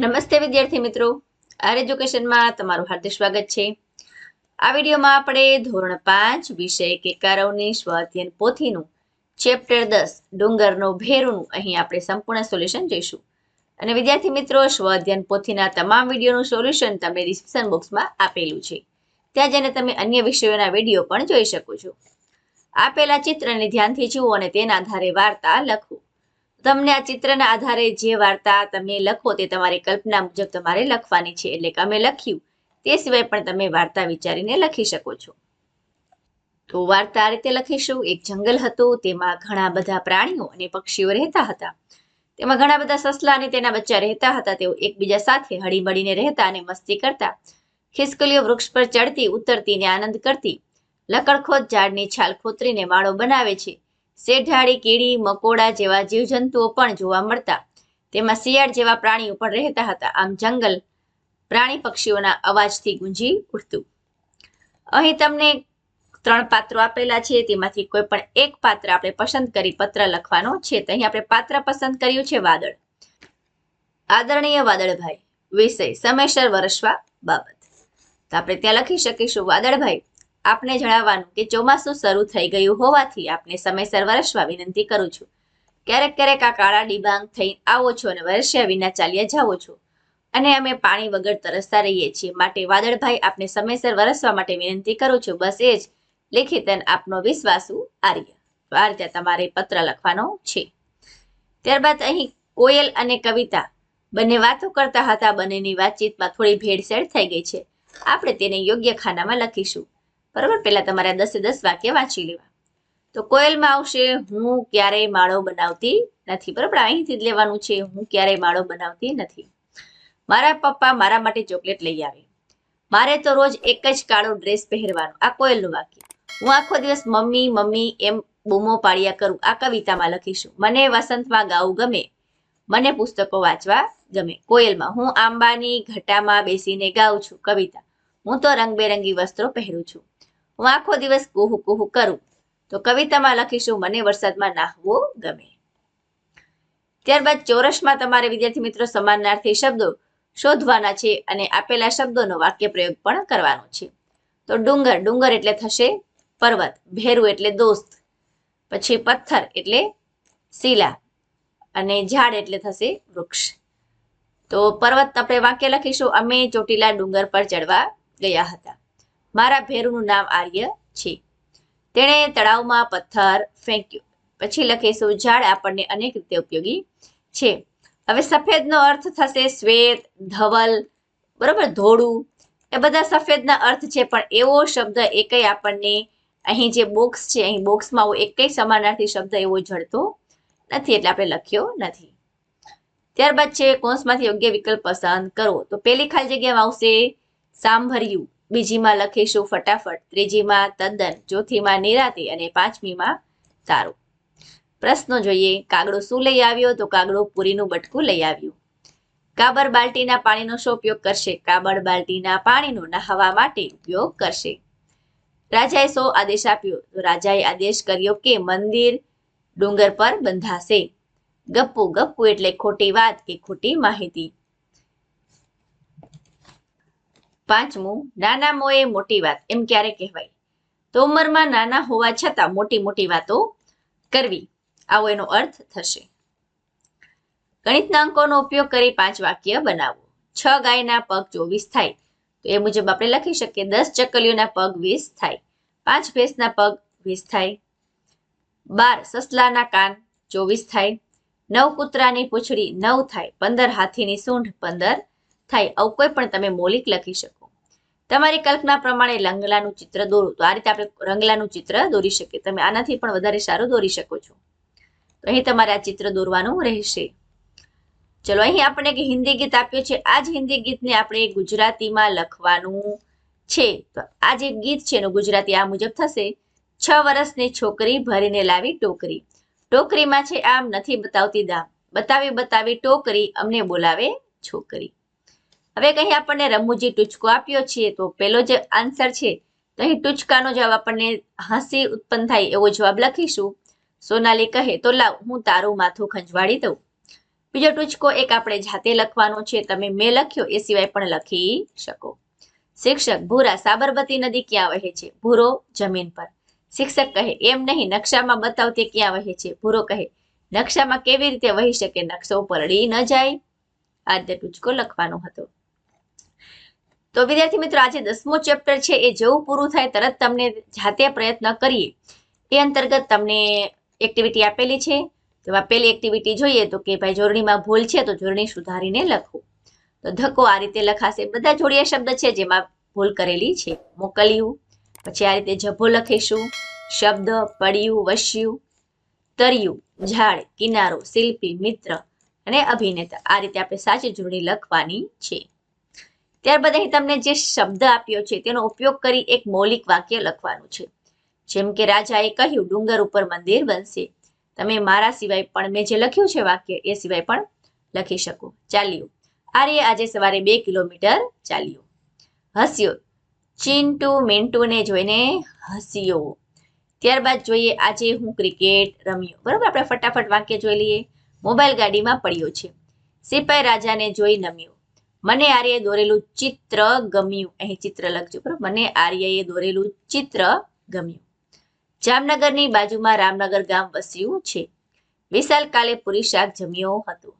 નમસ્તે વિદ્યાર્થી મિત્રો. આર એજ્યુકેશનમાં તમારું હાર્દિક સ્વાગત છે. આ વિડીયોમાં આપણે ધોરણ પાંચ વિષય કેકારવની સ્વાધ્યન પોથીનું ચેપ્ટર દસ, ડુંગરનો ભેરુનું અહીં આપણે સંપૂર્ણ સોલ્યુશન જોઈશું. અને વિદ્યાર્થી મિત્રો સ્વાધ્યન પોથીના તમામ વિડીયોનું સોલ્યુશન તમને ડિસ્ક્રિપ્શન બોક્સમાં આપેલું છે. ત્યાં જઈને તમે અન્ય વિષયોના વીડિયો પણ જોઈ શકો છો. આપેલા ચિત્રને ધ્યાનથી જુઓ અને તેના આધારે વાર્તા લખો. તમને આ ચિત્રના આધારે જે વાર્તા તમે લખો તે તમારી કલ્પના મુજબ તમારે લખવાની છે. એટલે કે અમે લખ્યું. તે સિવાય પણ તમે વાર્તા વિચારીને લખી શકો છો. તો વાર્તા આ રીતે લખીશું. એક જંગલ હતું, તેમાં ઘણા બધા પ્રાણીઓ અને પક્ષીઓ રહેતા હતા. તેમાં ઘણા બધા સસલા અને તેના બચ્ચા રહેતા હતા. તેઓ એકબીજા સાથે હળીમળીને રહેતા અને મસ્તી કરતા. ખિસકલીઓ વૃક્ષ પર ચડતી, ઉતરતી ને આનંદ કરતી. લકડખોદ ઝાડની છાલ ખોતરીને માળો બનાવે છે. શેઢાળી કીડી, મકોડા જેવા જીવજંતુઓ પણ જોવા મળતા. તેમાં શિયાળ જેવા પ્રાણીઓ પણ રહેતા હતા. આમ જંગલ પ્રાણી પક્ષીઓના અવાજથી ગુંજી ઉઠતું. અહીં તમને ત્રણ પાત્રો આપેલા છે. તેમાંથી કોઈ પણ એક પાત્ર આપણે પસંદ કરી પત્ર લખવાનો છે. તો અહીં આપણે પાત્ર પસંદ કર્યું છે વાદળ. આદરણીય વાદળભાઈ, વિષય સમયસર વરસવા બાબત. તો આપણે ત્યાં લખી શકીશું. વાદળભાઈ આપને જણાવવાનું કે ચોમાસું શરૂ થઈ ગયું હોવાથી આપને સમયસર વરસવા વિનંતી કરું છું. ક્યારેક ક્યારેક આ કાળા ડિબાંગ થઈ આવો છો અને વરસ્યા વિના ચાલ્યા જાઓ છો. અને અમે પાણી વગર તરસતા રહીએ છીએ. માટે વાદળભાઈ આપને સમયસર વરસવા માટે વિનંતી કરું છું. બસ એ જ. લેખિતન આપનો વિશ્વાસુ આર્ય. આ રીતે તમારે પત્ર લખવાનો છે. ત્યારબાદ અહીં કોયલ અને કવિતા બંને વાતો કરતા હતા. બંનેની વાતચીતમાં થોડી ભેળસેળ થઈ ગઈ છે. આપણે તેને યોગ્ય ખાનામાં લખીશું. બરાબર? પહેલાં તમારે દસે દસ વાક્ય વાંચી લેવા. તો કોયલમાં આવશે, હું ક્યારેય માળો બનાવતી નથી. બરાબર? અહીંથી જ લેવાનું છે, હું ક્યારેય માળો બનાવતી નથી. મારા પપ્પા મારા માટે ચોકલેટ લઈ આવે. મારે તો રોજ એક જ કાળો ડ્રેસ પહેરવાનો. આ કોયલનું વાક્ય. હું આખો દિવસ મમ્મી મમ્મી એમ બૂમો પાડ્યા કરું. આ કવિતામાં લખીશું. મને વસંતમાં ગાવું ગમે. મને પુસ્તકો વાંચવા ગમે. કોયલમાં હું આંબાની ઘટામાં બેસીને ગાઉં છું કવિતા. હું તો રંગબેરંગી વસ્ત્રો પહેરું છું. હું આખો દિવસ કુહુ કુહુ કરું. તો કવિતામાં લખીશું, મને વરસાદમાં નાહવો ગમે. ત્યારબાદ ચોરસમાં તમારે વિદ્યાર્થી મિત્રો સમાનાર્થી શબ્દો શોધવાના છે અને આપેલા શબ્દોનો વાક્ય પ્રયોગ પણ કરવાનો છે. તો ડુંગર ડુંગર એટલે થશે પર્વત, ભેરું એટલે દોસ્ત, પછી પથ્થર એટલે શિલા, અને ઝાડ એટલે થશે વૃક્ષ. તો પર્વત આપણે વાક્ય લખીશું, અમે ચોટીલા ડુંગર પર ચડવા ગયા હતા. મારા ભેરુનું નામ આર્ય છે. તેણે તળાવમાં પથ્થર ફેંક્યો. પછી લખીશું ઝાડ આપણને અનેક રીતે ઉપયોગી છે. હવે સફેદનો અર્થ થશે શ્વેત, ધવલ, બરોબર, ધોળું. એ બધા સફેદના અર્થ છે, પણ એવો શબ્દ એકય આપણને અહીં જે બોક્સ છે, અહીં બોક્સમાં એકય સમાનાર્થી શબ્દ એવો જડતો નથી. એટલે આપણે લખ્યો નથી. ત્યારબાદ છે, કૌંસમાંથી યોગ્ય વિકલ્પ પસંદ કરો. તો પેલી ખાલી જગ્યામાં આવશે સાંભર્યું બીજીમાં લખીશું ફટાફટ, ત્રીજીમાં તદ્દન, ચોથીમાં નિરાતી અને પાંચમીમાં તારું. પ્રશ્નો જોઈએ, કાગડો શું લઈ આવ્યો? તો કાગડો પૂરીનું બટકું લઈ આવ્યું. કાબર બાલ્ટીના પાણીનો શું ઉપયોગ કરશે? કાબર બાલ્ટીના પાણીનો નહાવા માટે ઉપયોગ કરશે. રાજાએ સો આદેશ આપ્યો. તો રાજાએ આદેશ કર્યો કે મંદિર ડુંગર પર બંધાશે. ગપ્પુ ગપ્પુ એટલે ખોટી વાત કે ખોટી માહિતી. પાંચમું નાના મોએ મોટી વાત, એમ ક્યારે કહેવાય? તો ઉંમરમાં નાના હોવા છતાં મોટી મોટી વાતો કરવી, આવો એનો અર્થ થશે. ગણિતના અંકોનો ઉપયોગ કરી પાંચ વાક્ય બનાવો. છ ગાયના પગ ચોવીસ થાય. તો એ મુજબ આપણે લખી શકીએ, દસ ચકલીઓના પગ વીસ થાય. પાંચ ભેંસના પગ વીસ થાય. બાર સસલાના કાન ચોવીસ થાય. નવ કૂતરાની પૂંછડી નવ થાય. પંદર હાથીની સૂંઢ પંદર થાય. આવું કોઈ પણ તમે મૌલિક લખી શકો. તમારી કલ્પના પ્રમાણે રંગલાનું ચિત્ર દોરો. તો આ રીતે આપણે રંગલાનું ચિત્ર દોરી શકીએ. તમે આનાથી પણ વધારે સારું દોરી શકો છો. તો અહીં તમારે આ ચિત્ર દોરવાનું રહેશે. ચલો, અહીં આપણે એક હિન્દી ગીત આપ્યું છે. આ જ હિન્દી ગીતને આપણે ગુજરાતીમાં લખવાનું છે. તો આ જે ગીત છે એનું ગુજરાતી આ મુજબ થશે. છ વર્ષની છોકરી ભરીને લાવી ટોકરી. ટોકરીમાં છે આમ નથી બતાવતી દામ. બતાવી બતાવી ટોકરી અમને બોલાવે છોકરી. હવે કહી આપણને રમૂજી ટૂચકો આપ્યો છે, તો પેલો જે આન્સર છે, તો અહીં ટૂચકાનો જવાબ આપણને હસી ઉત્પન્ન થાય એવો જવાબ લખીશું. સોનાલી કહે, તો લાવ, હું તારું માથું ખંજવાળી દઉં. બીજો ટૂચકો એક આપણે જાતે લખવાનો છે, તમે મેં લખ્યો, એ સિવાય પણ લખી શકો. શિક્ષક, ભૂરા સાબરમતી નદી ક્યાં વહે છે? ભૂરો જમીન પર. શિક્ષક કહે, એમ નહીં, નકશામાં બતાવતી ક્યાં વહે છે? ભૂરો કહે, નકશામાં કેવી રીતે વહી શકે? નકશો પલળી ન જાય. આ રીતે ટૂચકો લખવાનો હતો. તો વિદ્યાર્થી મિત્રો, આજે દસમો ચેપ્ટર છે, એ જેવું પૂરું થાય તરત તમને જાતે પ્રયત્ન કરીએ. એ અંતર્ગત તમને એક્ટિવિટી આપેલી છે. તો પહેલી એક્ટિવિટી જોઈએ તો કે ભાઈ જોડણીમાં ભૂલ છે, તો જોડણી સુધારીને લખો. તો ધક્કો આ રીતે લખાશે. બધા જોડિયા શબ્દ છે જેમાં ભૂલ કરેલી છે. મોકલ્યું, પછી આ રીતે જભો લખીશું. શબ્દ, પડ્યું, વસ્યું, તર્યું, ઝાડ, કિનારો, શિલ્પી, મિત્ર અને અભિનેતા. આ રીતે આપણે સાચી જોડણી લખવાની છે. ત્યારબાદ અહીં તમને જે શબ્દ આપ્યો છે, તેનો ઉપયોગ કરી એક મૌલિક વાક્ય લખવાનું છે. જેમ કે રાજાએ કહ્યું, ડુંગર ઉપર મંદિર બનશે. તમે મારા સિવાય પણ મેં જે લખ્યું છે વાક્ય, એ સિવાય પણ લખી શકો. ચાલ્યું. આર્ય આજે સવારે બે કિલોમીટર ચાલ્યો. હસ્યો. ચિંટુ મિન્ટુને જોઈને હસ્યો. ત્યારબાદ જોઈએ, આજે હું ક્રિકેટ રમ્યો. બરાબર, આપણે ફટાફટ વાક્ય જોઈ લઈએ. મોબાઈલ ગાડીમાં પડ્યો છે. સિપાઈ રાજાને જોઈ નમ્યો. મને આર્યએ દોરેલું ચિત્ર ગમ્યું. અહીં ચિત્ર લખજો, બરાબર? મને આર્યએ દોરેલું ચિત્ર ગમ્યું. જામનગરની બાજુમાં રામનગર ગામ વસ્યું છે. વિશાલ કાલે પૂરી શાક જમ્યો હતો.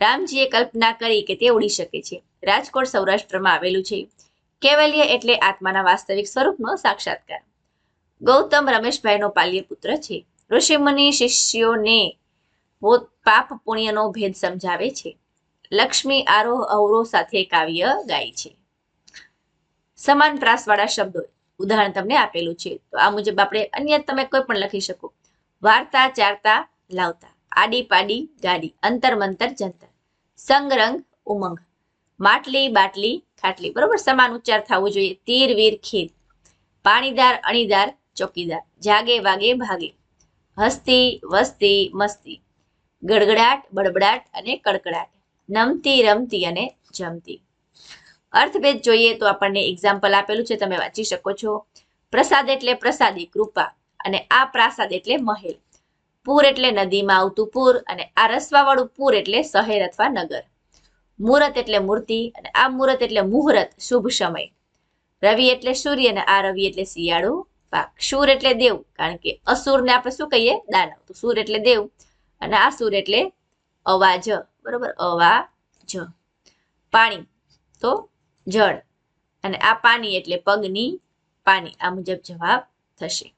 રામજીએ કલ્પના કરી કે તે ઉડી શકે છે. રાજકોટ સૌરાષ્ટ્રમાં આવેલું છે. કેવલ્ય એટલે આત્માના વાસ્તવિક સ્વરૂપનો સાક્ષાત્કાર. ગૌતમ રમેશભાઈનો પાલ્ય પુત્ર છે. ઋષિમુનિ શિષ્યોને પાપ પુણ્યનો ભેદ સમજાવે છે. લક્ષ્મી આરોહ અવરોહ સાથે કાવ્ય ગાય છે. સમાન પ્રાસવાળા શબ્દો ઉદાહરણ તમને આપેલું છે. તો આ મુજબ આપણે અન્ય તમે કોઈ પણ લખી શકો. વાર્તા, ચારતા, લાવતા. આડી પાડી, ગાડી. અંતર, મંતર, જંતર. સંગરંગ, ઉમંગ. માટલી, બાટલી, ખાટલી. બરોબર? સમાન ઉચ્ચાર થવું જોઈએ. તીર, વીર ખીર પાણીદાર, અણીદાર, ચોકીદાર. જાગે, વાગે, ભાગે. હસ્તી, વસ્તી, મસ્તી. ગડગડાટ, બડબડાટ અને કડકડાટ. નમતી રમતી અને જમતી. અર્થભેદ જોઈએ તો આપણને એક્ઝામ્પલ આપેલું છે, તમે વાંચી શકો છો. પ્રસાદ એટલે પ્રસાદી, કૃપા. અને આ પ્રાસાદ એટલે મહેલ. પૂર એટલે નદીમાં આવતું પૂર અને આ રસવાવાળું પૂર એટલે શહેર અથવા નગર. મુહૂર્ત એટલે મૂર્તિ અને આ મુહૂર્ત એટલે મુહૂર્ત, શુભ સમય. રવિ એટલે સૂર્ય અને આ રવિ એટલે શિયાળુ પાક. શૂર એટલે દેવ, કારણ કે અસુરને આપણે શું કહીએ? દાનવ. તો સૂર એટલે દેવ અને આ સુર એટલે અવાજ બરોબર? અવાજ પાણી, તો જળ. અને આ પાણી એટલે પગની પાણી. આ મુજબ જવાબ થશે.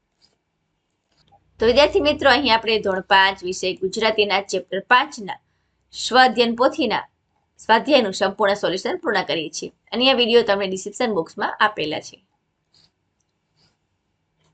તો વિદ્યાર્થી મિત્રો, અહીં આપણે ધોરણ પાંચ વિષય ગુજરાતીના ચેપ્ટર પાંચના સ્વાધ્યન પોથીના સ્વાધ્યાયનું સંપૂર્ણ સોલ્યુશન પૂર્ણ કરીએ છીએ. અને આ વીડિયો તમને ડિસ્ક્રિપ્શન બોક્સમાં આપેલા છે.